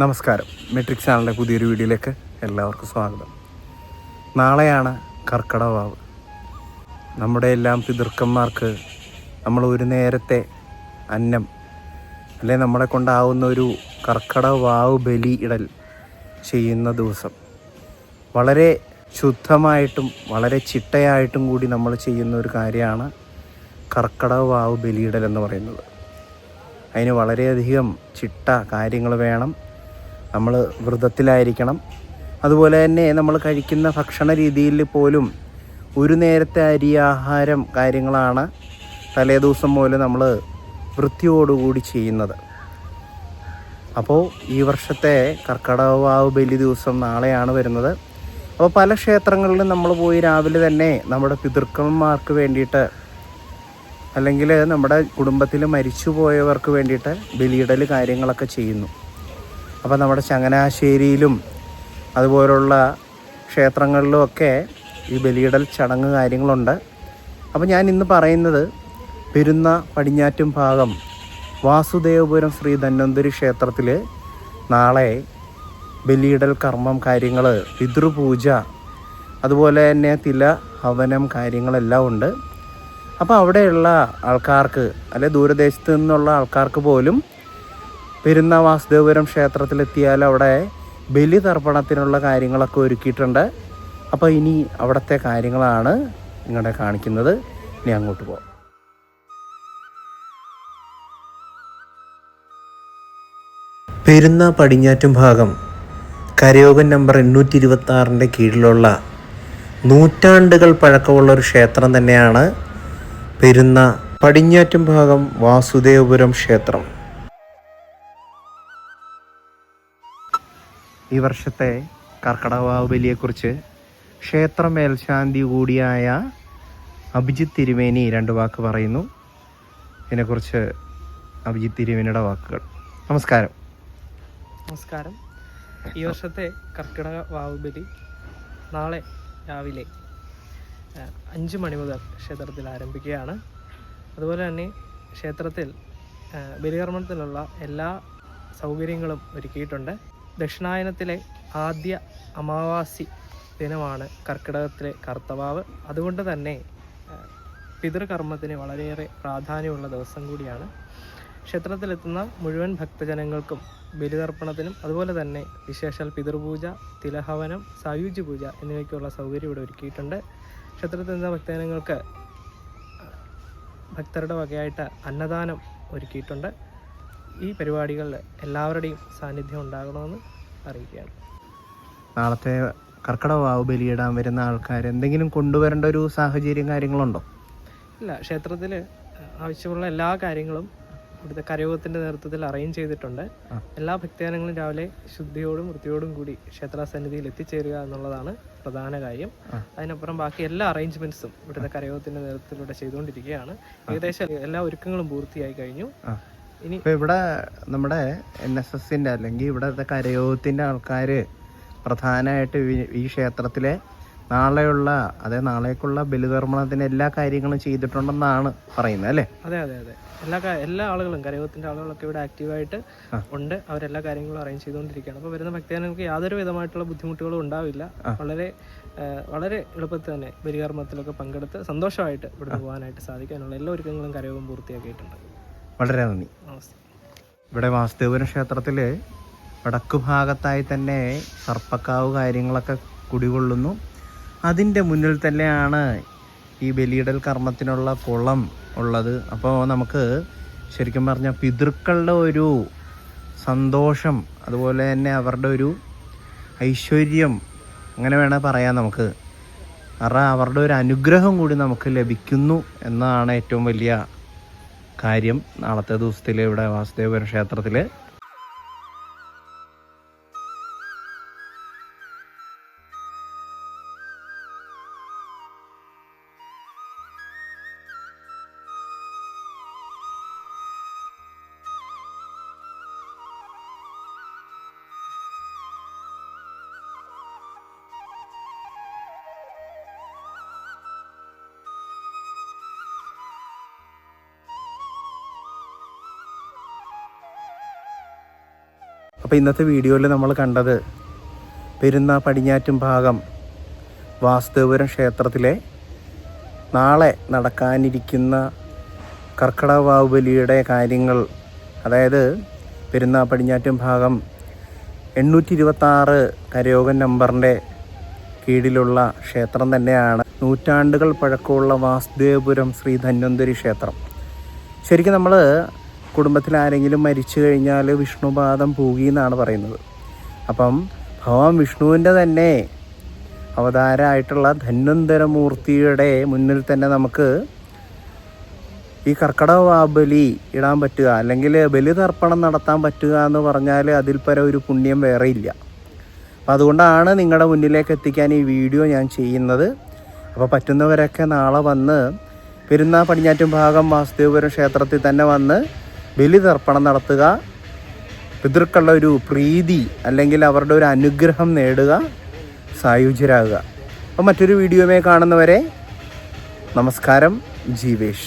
നമസ്കാരം. മെട്രിക് ചാനലിന്റെ പുതിയൊരു വീഡിയോയിലേക്ക് എല്ലാവർക്കും സ്വാഗതം. നാളെയാണ് കർക്കടവാവ് നമ്മുടെ എല്ലാം പിതൃക്കന്മാർക്ക് നമ്മൾ ഒരു നേരത്തെ അന്നം അല്ലെ നമ്മളെ കൊണ്ടാവുന്ന ഒരു കർക്കടവാവ് ബലി ഇടൽ ചെയ്യുന്ന ദിവസം. വളരെ ശുദ്ധമായിട്ടും വളരെ ചിട്ടയായിട്ടും കൂടി നമ്മൾ ചെയ്യുന്ന ഒരു കാര്യമാണ് കർക്കടവാവ് ബലിയിടൽ എന്ന് പറയുന്നത്. അതിന് വളരെയധികം ചിട്ട കാര്യങ്ങൾ വേണം. നമ്മൾ വ്രതത്തിലായിരിക്കണം. അതുപോലെ തന്നെ നമ്മൾ കഴിക്കുന്ന ഭക്ഷണ രീതിയിൽ പോലും ഒരു നേരത്തെ അരി ആഹാരം കാര്യങ്ങളാണ് തലേദിവസം മുതൽ നമ്മൾ വൃത്തിയോടുകൂടി ചെയ്യുന്നത്. അപ്പോൾ ഈ വർഷത്തെ കർക്കടവാവ് ബലി ദിവസം നാളെയാണ് വരുന്നത്. അപ്പോൾ പല ക്ഷേത്രങ്ങളിലും നമ്മൾ പോയി രാവിലെ തന്നെ നമ്മുടെ പിതൃക്കന്മാർക്ക് വേണ്ടിയിട്ട് അല്ലെങ്കിൽ നമ്മുടെ കുടുംബത്തിൽ മരിച്ചു പോയവർക്ക് വേണ്ടിയിട്ട് ബലിയിടൽ കാര്യങ്ങളൊക്കെ ചെയ്യുന്നു. അപ്പോൾ നമ്മുടെ ചങ്ങനാശ്ശേരിയിലും അതുപോലുള്ള ക്ഷേത്രങ്ങളിലും ഒക്കെ ഈ ബലിയിടൽ ചടങ്ങ് കാര്യങ്ങളുണ്ട്. അപ്പോൾ ഞാൻ ഇന്ന് പറയുന്നത് പെരുന്ന പടിഞ്ഞാറ്റും ഭാഗം വാസുദേവപുരം ശ്രീ ധന്വന്തരി ക്ഷേത്രത്തിൽ നാളെ ബലിയിടൽ കർമ്മം കാര്യങ്ങൾ പിതൃപൂജ അതുപോലെ തന്നെ തില ഹവനം കാര്യങ്ങളെല്ലാം ഉണ്ട്. അപ്പോൾ അവിടെയുള്ള ആൾക്കാർക്ക് അല്ലെ ദൂരദേശത്ത് നിന്നുള്ള ആൾക്കാർക്ക് പോലും പെരുന്ന വാസുദേവപുരം ക്ഷേത്രത്തിലെത്തിയാൽ അവിടെ ബലി തർപ്പണത്തിനുള്ള കാര്യങ്ങളൊക്കെ ഒരുക്കിയിട്ടുണ്ട്. അപ്പോൾ ഇനി അവിടുത്തെ കാര്യങ്ങളാണ് നിങ്ങളെ കാണിക്കുന്നത്. ഇനി അങ്ങോട്ട് പോകാം പെരുന്ന പടിഞ്ഞാറ്റും ഭാഗം കരയോഗൻ നമ്പർ എണ്ണൂറ്റി ഇരുപത്തി ആറിന്റെ കീഴിലുള്ള നൂറ്റാണ്ടുകൾ പഴക്കമുള്ള ഒരു ക്ഷേത്രം തന്നെയാണ് പെരുന്ന പടിഞ്ഞാറ്റും ഭാഗം വാസുദേവപുരം ക്ഷേത്രം. ഈ വർഷത്തെ കർക്കടവാവ് ബലിയെക്കുറിച്ച് ക്ഷേത്ര മേൽശാന്തി കൂടിയായ അഭിജിത്ത് തിരുമേനി രണ്ട് വാക്ക് പറയുന്നു. ഇതിനെക്കുറിച്ച് അഭിജിത്ത് തിരുമേനിയുടെ വാക്കുകൾ. നമസ്കാരം. നമസ്കാരം. ഈ വർഷത്തെ കർക്കിടക വാവുബലി നാളെ രാവിലെ അഞ്ച് മണി മുതൽ ക്ഷേത്രത്തിൽ ആരംഭിക്കുകയാണ്. അതുപോലെ തന്നെ ക്ഷേത്രത്തിൽ ബലികർമ്മത്തിലുള്ള എല്ലാ സൗകര്യങ്ങളും ഒരുക്കിയിട്ടുണ്ട്. ദക്ഷിണായനത്തിലെ ആദ്യ അമാവാസി ദിനമാണ് കർക്കിടകത്തിലെ കർത്തവാവ്. അതുകൊണ്ട് തന്നെ പിതൃകർമ്മത്തിന് വളരെയേറെ പ്രാധാന്യമുള്ള ദിവസം കൂടിയാണ്. ക്ഷേത്രത്തിലെത്തുന്ന മുഴുവൻ ഭക്തജനങ്ങൾക്കും ബലിതർപ്പണത്തിനും അതുപോലെ തന്നെ വിശേഷാൽ പിതൃപൂജ തിലഹവനം സായുജ്യ പൂജ എന്നിവയ്ക്കുള്ള സൗകര്യം ഇവിടെ ഒരുക്കിയിട്ടുണ്ട്. ക്ഷേത്രത്തിൽ എത്തുന്ന ഭക്തജനങ്ങൾക്ക് ഭക്തരുടെ വകയായിട്ട് അന്നദാനം ഒരുക്കിയിട്ടുണ്ട്. ഈ പരിപാടികളിൽ എല്ലാവരുടെയും സാന്നിധ്യം ഉണ്ടാകണമെന്ന് അറിയിക്കുകയാണ്. നാളത്തെ കർക്കടവാവ് ബലിയിടാൻ വരുന്ന ആൾക്കാർ എന്തെങ്കിലും കൊണ്ടുവരേണ്ട ഒരു സാഹചര്യം കാര്യങ്ങളുണ്ടോ? ഇല്ല ക്ഷേത്രത്തിൽ ആവശ്യമുള്ള എല്ലാ കാര്യങ്ങളും ഇവിടുത്തെ കരയോഗത്തിന്റെ നേതൃത്വത്തിൽ അറേഞ്ച് ചെയ്തിട്ടുണ്ട്. എല്ലാ ഭക്തജനങ്ങളും രാവിലെ ശുദ്ധിയോടും വൃത്തിയോടും കൂടി ക്ഷേത്ര സന്നിധിയിൽ എത്തിച്ചേരുക എന്നുള്ളതാണ് പ്രധാന കാര്യം. അതിനപ്പുറം ബാക്കി എല്ലാ അറേഞ്ച്മെന്റ്സും ഇവിടുത്തെ കരയോഗത്തിന്റെ നേതൃത്വത്തിലൂടെ ചെയ്തുകൊണ്ടിരിക്കുകയാണ്. ഏകദേശം എല്ലാ ഒരുക്കങ്ങളും പൂർത്തിയായി കഴിഞ്ഞു. ഇപ്പൊ ഇവിടെ നമ്മുടെ എൻ എസ് എസിന്റെ അല്ലെങ്കിൽ ഇവിടുത്തെ കരയോഗത്തിന്റെ ആൾക്കാര് പ്രധാനമായിട്ട് ഈ- ക്ഷേത്രത്തിലെ നാളെയുള്ള അതായത് നാളേക്കുള്ള ബലിതർമ്മണത്തിന് എല്ലാ കാര്യങ്ങളും ചെയ്തിട്ടുണ്ടെന്നാണ് പറയുന്നത് അല്ലേ? അതെ അതെ അതെ. എല്ലാ എല്ലാ ആളുകളും കരയോഗത്തിന്റെ ആളുകളൊക്കെ ഇവിടെ ആക്റ്റീവായിട്ട്. ഉണ്ട്. അവരെല്ലാ കാര്യങ്ങളും അറേഞ്ച് ചെയ്തുകൊണ്ടിരിക്കുകയാണ്. അപ്പോൾ വരുന്ന ഭക്തജനങ്ങൾക്ക് യാതൊരു വിധമായിട്ടുള്ള ബുദ്ധിമുട്ടുകളും ഉണ്ടാവില്ല. വളരെ വളരെ എളുപ്പത്തിൽ തന്നെ ബലികർമ്മത്തിലൊക്കെ പങ്കെടുത്ത് സന്തോഷമായിട്ട് ഇവിടെ പോകാനായിട്ട് സാധിക്കാനുള്ള എല്ലാ ഒരുക്കങ്ങളും കരയോഗം പൂർത്തിയാക്കിയിട്ടുണ്ട്. വളരെ നന്ദി. ഇവിടെ വാസുദേവപുരം ക്ഷേത്രത്തിൽ വടക്കു ഭാഗത്തായി തന്നെ സർപ്പക്കാവ് കാര്യങ്ങളൊക്കെ കുടികൊള്ളുന്നു. അതിന്റെ മുന്നിൽ തന്നെയാണ് ഈ ബലിയിടൽ കർമ്മത്തിനുള്ള കുളം ഉള്ളത്. അപ്പോൾ നമുക്ക് ശരിക്കും പറഞ്ഞാൽ പിതൃക്കളുടെ ഒരു സന്തോഷം അതുപോലെ തന്നെ അവരുടെ ഒരു ഐശ്വര്യം അങ്ങനെ വേണേൽ പറയാം നമുക്ക്. കാരണം അവരുടെ ഒരു അനുഗ്രഹം കൂടി നമുക്ക് ലഭിക്കുന്നു എന്നതാണ് ഏറ്റവും വലിയ കാര്യം നാളത്തെ ദിവസത്തിൽ ഇവിടെ വാസുദേവപുരം ക്ഷേത്രത്തിൽ അപ്പോൾ ഇന്നത്തെ വീഡിയോയിൽ നമ്മൾ കണ്ടത് പെരുന്ന പടിഞ്ഞാറ്റും ഭാഗം വാസുദേവപുരം ക്ഷേത്രത്തിലെ നാളെ നടക്കാനിരിക്കുന്ന കർക്കിടക വാവുബലിയുടെ കാര്യങ്ങൾ അതായത് പെരുന്ന പടിഞ്ഞാറ്റും ഭാഗം എണ്ണൂറ്റി ഇരുപത്താറ് കരയോഗൻ നമ്പറിന്റെ കീഴിലുള്ള ക്ഷേത്രം തന്നെയാണ്. നൂറ്റാണ്ടുകൾ പഴക്കമുള്ള വാസുദേവപുരം ശ്രീ ധന്വന്തരി ക്ഷേത്രം. ശരിക്കും നമ്മൾ കുടുംബത്തിൽ ആരെങ്കിലും മരിച്ചു കഴിഞ്ഞാൽ വിഷ്ണുപാദം പൂകി എന്നാണ് പറയുന്നത്. അപ്പം ഭഗവാൻ വിഷ്ണുവിന്റെ തന്നെ അവതാരമായിട്ടുള്ള ധന്വന്തരമൂർത്തിയുടെ മുന്നിൽ തന്നെ നമുക്ക് ഈ കർക്കടക ബലി ഇടാൻ പറ്റുക അല്ലെങ്കിൽ ബലിതർപ്പണം നടത്താൻ പറ്റുക എന്ന് പറഞ്ഞാൽ അതിൽ പരം ഒരു പുണ്യം വേറെ ഇല്ല. അപ്പം അതുകൊണ്ടാണ് നിങ്ങളുടെ മുന്നിലേക്ക് എത്തിക്കാൻ ഈ വീഡിയോ ഞാൻ ചെയ്യുന്നത്. അപ്പോൾ പറ്റുന്നവരൊക്കെ നാളെ വന്ന് പെരുന്നാ പടിഞ്ഞാറ്റും ഭാഗം വാസുദേവപുരം ക്ഷേത്രത്തിൽ തന്നെ വന്ന് ബലിതർപ്പണം നടത്തുക പിതൃക്കളുടെ ഒരു പ്രീതി അല്ലെങ്കിൽ അവരുടെ ഒരു അനുഗ്രഹം നേടുക സായുജ്യരാകുക. അപ്പോൾ മറ്റൊരു വീഡിയോമേ കാണുന്നവരെ നമസ്കാരം ജീവേഷ്.